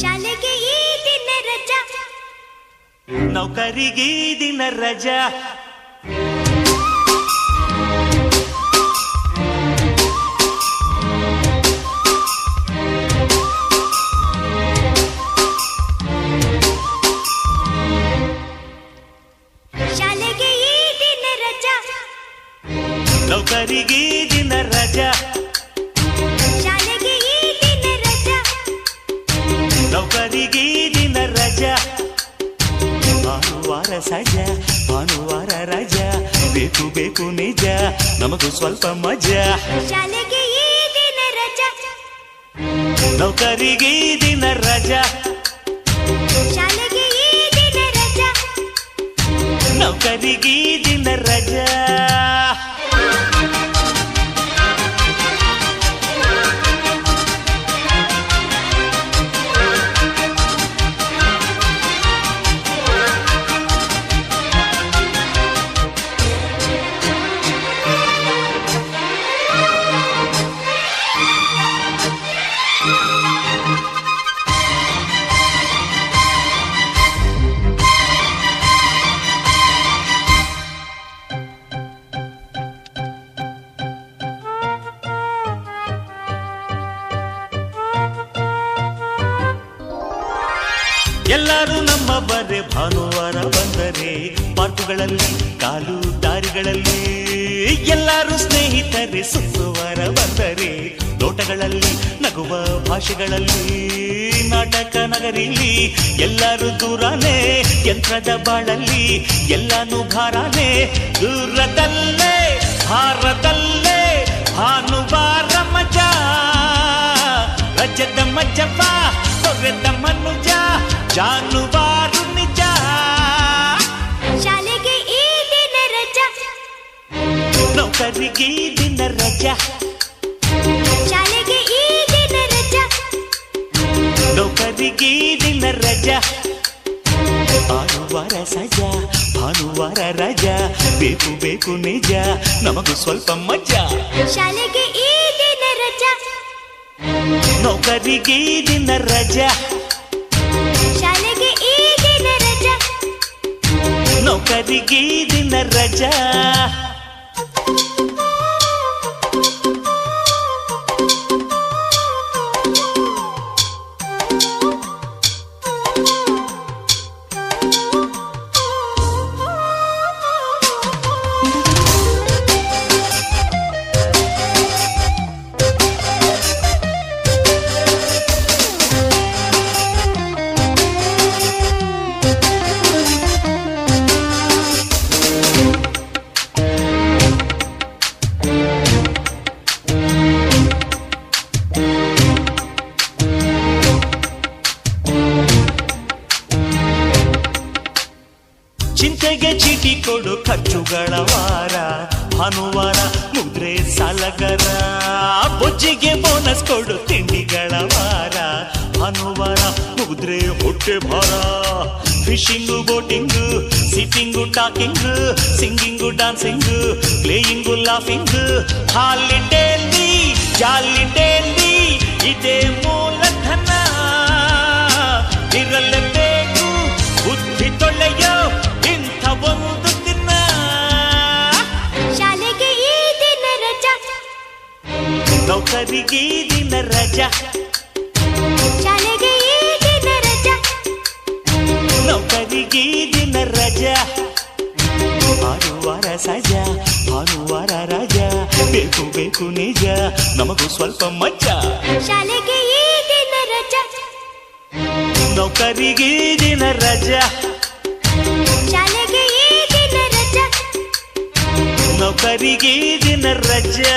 ಶಾಲೆಗೆ ಈ ದಿನ ರಜಾ. ನೌಕರಿಗೆ ಈ ದಿನ ರಜಾ. ಶಾಲೆಗೆ ಈ ದಿನ ರಜಾ. ನೌಕರಿಗೆ ಈ ದಿನ ರಜಾ. ಸಜಾ ಭಾನುವಾರ ರಜ ಬೇಕು ಬೇಕು ನಿಜ ನಮಗೂ ಸ್ವಲ್ಪ ಮಜಾ. ಶಾಲೆಗೆ ಈ ದಿನ ರಜ. ನೌಕರಿಗೆ ಈ ದಿನ ರಜಾ. ಶಾಲೆಗೆ ಈ ದಿನ ರಜಾ. ನೌಕರಿಗೆ ಈ ದಿನ ರಜಾ. ಎಲ್ಲರೂ ನಮ್ಮ ಬರೆ ಭಾನುವಾರ ಬಂದರೆ ಪಾರ್ಕುಗಳಲ್ಲಿ, ಕಾಲು ದಾರಿಗಳಲ್ಲಿ. ಎಲ್ಲರೂ ಸ್ನೇಹಿತರೆ ಸುತ್ತುವಾರ ಬಂದರೆ ತೋಟಗಳಲ್ಲಿ ನಗುವ ಭಾಷೆಗಳಲ್ಲಿ. ನಾಟಕ ನಗರಿಲಿ ಎಲ್ಲರೂ ದೂರನೇ, ಯಂತ್ರದ ಬಾಳಲ್ಲಿ ಎಲ್ಲಾನು ಭಾರನೇ. ದೂರದಲ್ಲೇ, ಭಾರದಲ್ಲೇ, ಭಾನುವಾರ ಮಜಾ. ರಜದ ಮಜ್ಜಪ್ಪ ತೊರೆದ ಮನುಜ. ಜಾನುವಾರು ನಿಜ ಶಾಲೆಗೆ ಈ ದಿನ ರಜಾ ನೌಕರಿಗೆ ಈ ದಿನ ರಜಾ ಶಾಲೆಗೆ ಈ ದಿನ ರಜಾ ನೌಕರಿಗೆ ಈ ದಿನ ರಜಾ ಭಾನುವಾರ ಸಜಾ ಭಾನುವಾರ ರಜಾ ಬೇಕು ಬೇಕು ನಿಜ ನಮಗೂ ಸ್ವಲ್ಪ ಮಜಾ ಶಾಲೆಗೆ ಈ ದಿನ ರಜಾ ನೌಕರಿಗೆ ಈ ದಿನ ರಜಾ ನೌಕರಿಗೆ ಈ ದಿನ ರಜಾ ಚಿಂತೆಗೆ ಚೀಟಿ ಕೊಡು ಖರ್ಚುಗಳ ವಾರ ಭಾನುವಾರ ಮುದ್ರೆ ಸಾಲಗರ ಬೊಜ್ಜಿಗೆ ಬೋನಸ್ ಕೊಡು ತಿಂಡಿಗಳ ವಾರ ಭಾನುವಾರ ಮುದ್ರೆ ಹೊಟ್ಟೆ ಭಾರ fishing boating sitting talking singing dancing playing laughing ಹಾಲಿಡೇಲಿ ನೌಕರಿಗೆ ಈ ದಿನ ರಜಾ ಶಾಲೆಗೆ ಈ ದಿನ ರಜಾ ನೌಕರಿಗೆ ಈ ದಿನ ರಜಾ ಭಾನುವಾರ ಸಜಾ ಭಾನುವಾರ ರಜಾ ಬೇಕು ಬೇಕು ನಿಜ ನಮಗೂ ಸ್ವಲ್ಪ ಮಜಾ ಶಾಲೆಗೆ ಈ ದಿನ ರಜಾ ನೌಕರಿಗೆ ಈ ದಿನ ರಜಾ ಶಾಲೆಗೆ ಈ ದಿನ ರಜಾ ನೌಕರಿಗೆ ಈ ದಿನ ರಜಾ